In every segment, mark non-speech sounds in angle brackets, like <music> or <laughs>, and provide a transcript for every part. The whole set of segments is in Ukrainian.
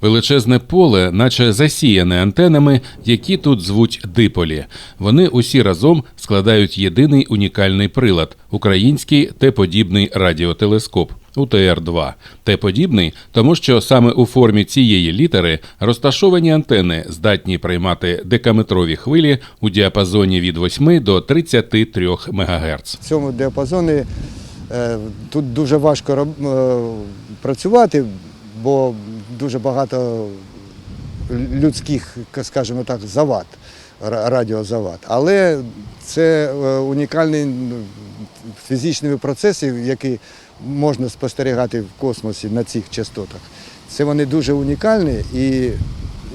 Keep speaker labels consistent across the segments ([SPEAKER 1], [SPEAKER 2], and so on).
[SPEAKER 1] Величезне поле, наче засіяне антенами, які тут звуть диполі. Вони усі разом складають єдиний унікальний прилад український Т-подібний радіотелескоп. УТР-2. Т-подібний, тому що саме у формі цієї літери розташовані антени здатні приймати декаметрові хвилі у діапазоні від 8 до 33 МГц.
[SPEAKER 2] В цьому діапазоні е, тут дуже важко е, працювати, бо дуже багато людських, скажімо так, завад, радіозавад. Але це е, унікальний м, фізичні процеси, які можна спостерігати в космосі на цих частотах. Це вони дуже унікальні і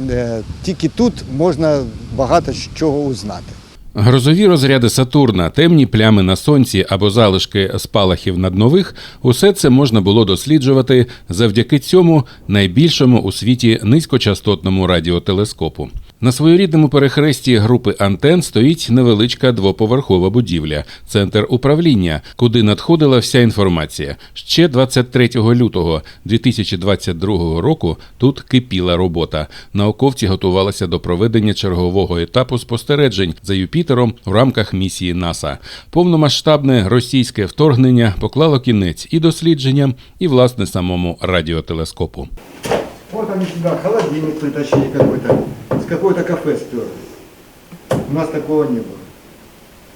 [SPEAKER 2] е, тільки тут можна багато чого узнати.
[SPEAKER 1] Грозові розряди Сатурна, темні плями на сонці або залишки спалахів над нових – усе це можна було досліджувати завдяки цьому найбільшому у світі низькочастотному радіотелескопу. На своєрідному перехресті групи антен стоїть невеличка двоповерхова будівля, центр управління, куди надходила вся інформація. Ще 23 лютого 2022 року тут кипіла робота. Науковці готувалися до проведення чергового етапу спостережень за Юпітером в рамках місії НАСА. Повномасштабне російське вторгнення поклало кінець і дослідженням, і власне самому радіотелескопу.
[SPEAKER 2] Вот они сюда холодильник притащили какой-то, с какой-то кафе сперли. У нас такого не было.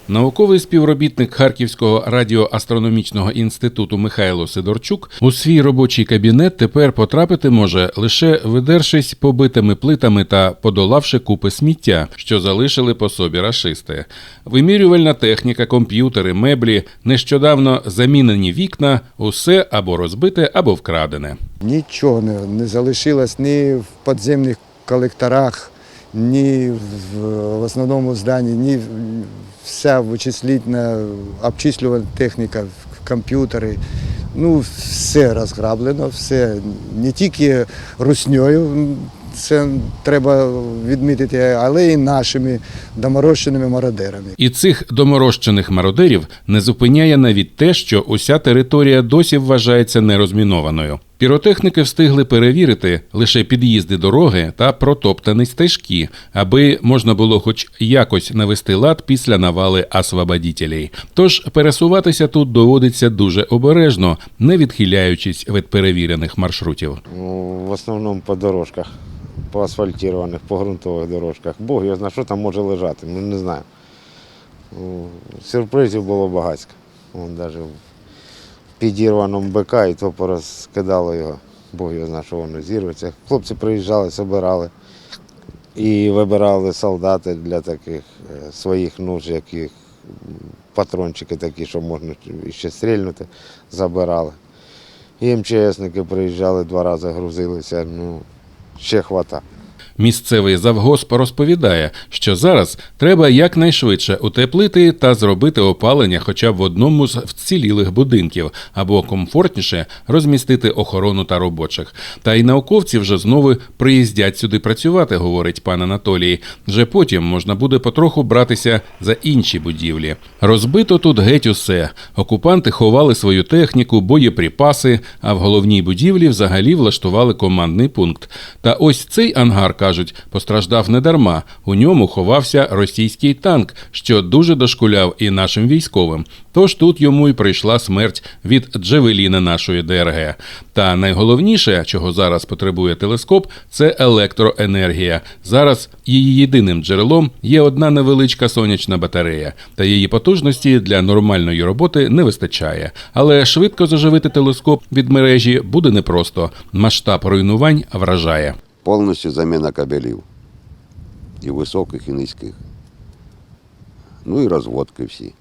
[SPEAKER 1] Науковий співробітник Харківського радіоастрономічного інституту Михайло Сидорчук у свій робочий кабінет тепер потрапити може лише видершись побитими плитами та подолавши купи сміття, що залишили по собі рашисти. Вимірювальна техніка, комп'ютери, меблі, нещодавно замінені вікна усе або розбите, або вкрадене.
[SPEAKER 2] Нічого не, залишилось ні в підземних колекторах, ні в, в основному зданні, ні вся вичислітна, обчислювальна техніка, комп'ютери. Ну, все розграблено, все не тільки русньою, це треба відмітити, але й нашими доморощеними мародерами.
[SPEAKER 1] І цих доморощених мародерів не зупиняє навіть те, що уся територія досі вважається нерозмінованою. Піротехніки встигли перевірити лише під'їзди дороги та протоптані стежки, аби можна було хоч якось навести лад після навали освободітелей. Тож пересуватися тут доводиться дуже обережно, не відхиляючись від перевірених маршрутів.
[SPEAKER 3] Ну, в основному по дорожках, по асфальтованих, по ґрунтових дорожках. Бог його знає, що там може лежати, ми не знаємо. Сюрпризів було багатько. Вон навіть в підірваному БК і то порозкидало його. Бог його знає, що воно зірветься. Хлопці приїжджали, збирали і вибирали солдати для таких е, своїх нужд, яких патрончики такі, що можна ще стрільнути, забирали. І МЧСники приїжджали два рази, грузилися, ну, ще хвата.
[SPEAKER 1] Місцевий завгосп розповідає, що зараз треба якнайшвидше утеплити та зробити опалення хоча б в одному з вцілілих будинків, або комфортніше розмістити охорону та робочих. Та й науковці вже знову приїздять сюди працювати, говорить пан Анатолій. Вже потім можна буде потроху братися за інші будівлі. Розбито тут геть усе. Окупанти ховали свою техніку, боєприпаси, а в головній будівлі взагалі влаштували командний пункт. Та ось цей ангар, кажуть, постраждав недарма. У ньому ховався російський танк, що дуже дошкуляв і нашим військовим. Тож тут йому й прийшла смерть від джевеліна нашої ДРГ. Та найголовніше, чого зараз потребує телескоп, це електроенергія. Зараз її єдиним джерелом є одна невеличка сонячна батарея, та її потужності для нормальної роботи не вистачає. Але швидко заживити телескоп від мережі буде непросто. Масштаб руйнувань вражає.
[SPEAKER 4] Повністю заміна кабелів. І високих, і низьких. Ну і розводки всі.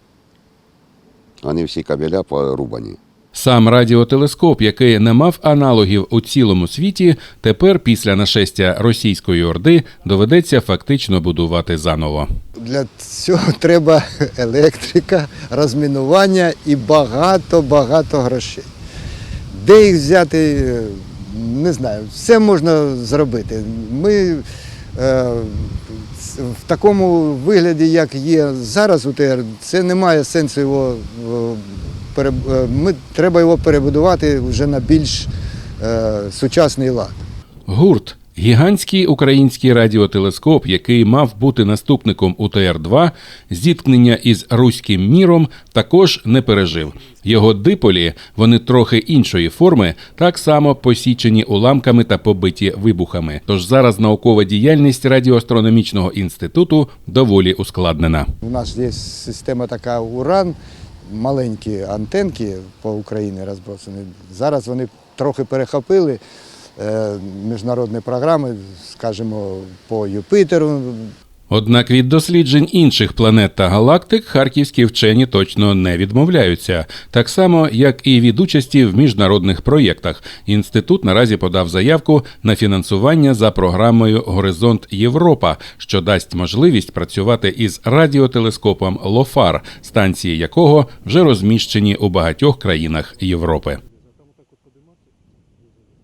[SPEAKER 4] Вони всі кабеля порубані.
[SPEAKER 1] Сам радіотелескоп, який не мав аналогів у цілому світі, тепер після нашестя російської орди доведеться фактично будувати заново.
[SPEAKER 2] Для цього треба <laughs> електрика, розмінування і багато-багато грошей. Де їх взяти, е, не знаю. Все можна зробити. Ми е, в такому вигляді, як є зараз УТР, це не має сенсу його е, е, ми, треба його перебудувати вже на більш е, сучасний лад.
[SPEAKER 1] Гурт. Гігантський український радіотелескоп, який мав бути наступником УТР-2, зіткнення із руським міром також не пережив. Його диполі, вони трохи іншої форми, так само посічені уламками та побиті вибухами. Тож зараз наукова діяльність радіоастрономічного інституту доволі ускладнена.
[SPEAKER 2] У нас є система така уран, маленькі антенки по Україні розбросані. Зараз вони трохи перехопили міжнародні програми, скажімо, по Юпітеру.
[SPEAKER 1] Однак від досліджень інших планет та галактик харківські вчені точно не відмовляються, так само як і від участі в міжнародних проєктах. Інститут наразі подав заявку на фінансування за програмою Горизонт Європа, що дасть можливість працювати із радіотелескопом Лофар, станції якого вже розміщені у багатьох країнах Європи.